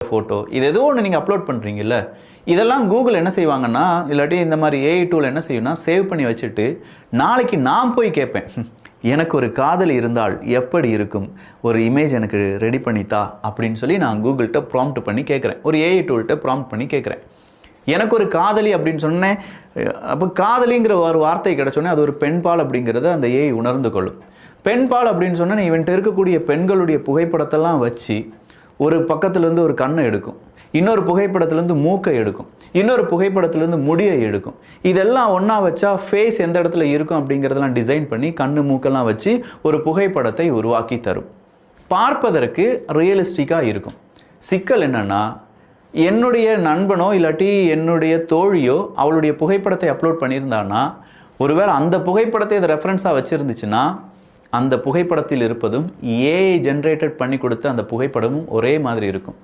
Photo இது ஏதோ ஒன்று நீங்கள் அப்லோட் பண்ணுறீங்கல்ல இதெல்லாம் கூகுள் என்ன செய்வாங்கன்னா இல்லாட்டி இந்த மாதிரி ஏஐ டூல் என்ன செய்யும்னா சேவ் பண்ணி வச்சுட்டு நாளைக்கு நான் போய் கேட்பேன். எனக்கு ஒரு காதலி இருந்தால் எப்படி இருக்கும்? ஒரு இமேஜ் எனக்கு ரெடி பண்ணித்தா? அப்படின்னு சொல்லி நான் கூகுள்கிட்ட ப்ராம்ப்ட் பண்ணி கேட்குறேன். ஒரு ஏஐ டூல்கிட்ட ப்ராம்ப்ட் பண்ணி கேட்குறேன். எனக்கு ஒரு காதலி அப்படின்னு சொன்னேன். அப்போ காதலிங்கிற ஒரு வார்த்தை கிடச்சோன்னே அது ஒரு பெண்பால் அப்படிங்கிறத அந்த ஏஐ உணர்ந்து கொள்ளும். பெண்பால் அப்படின்னு சொன்னால் இவன்ட்டு இருக்கக்கூடிய பெண்களுடைய புகைப்படத்தெல்லாம் வச்சு ஒரு பக்கத்துலேருந்து ஒரு கண்ணை எடுக்கும். இன்னொரு புகைப்படத்துலேருந்து மூக்கை எடுக்கும். இன்னொரு புகைப்படத்துலேருந்து முடியை எடுக்கும். இதெல்லாம் ஒன்றா வச்சா ஃபேஸ் எந்த இடத்துல இருக்கும் அப்படிங்கிறதெல்லாம் டிசைன் பண்ணி கண்ணு மூக்கெல்லாம் வச்சு ஒரு புகைப்படத்தை உருவாக்கி தரும். பார்ப்பதற்கு ரியலிஸ்டிக்காக இருக்கும். சிக்கல் என்னன்னா என்னுடைய நண்பனோ இல்லாட்டி என்னுடைய தோழியோ அவளுடைய புகைப்படத்தை அப்லோட் பண்ணியிருந்தான்னா ஒருவேளை அந்த புகைப்படத்தை இதை ரெஃபரன்ஸாக வச்சுருந்துச்சுன்னா அந்த புகைப்படத்தில் இருப்பதும் ஏஐ ஜென்ரேட்டட் பண்ணி கொடுத்த அந்த புகைப்படமும் ஒரே மாதிரி இருக்கும்.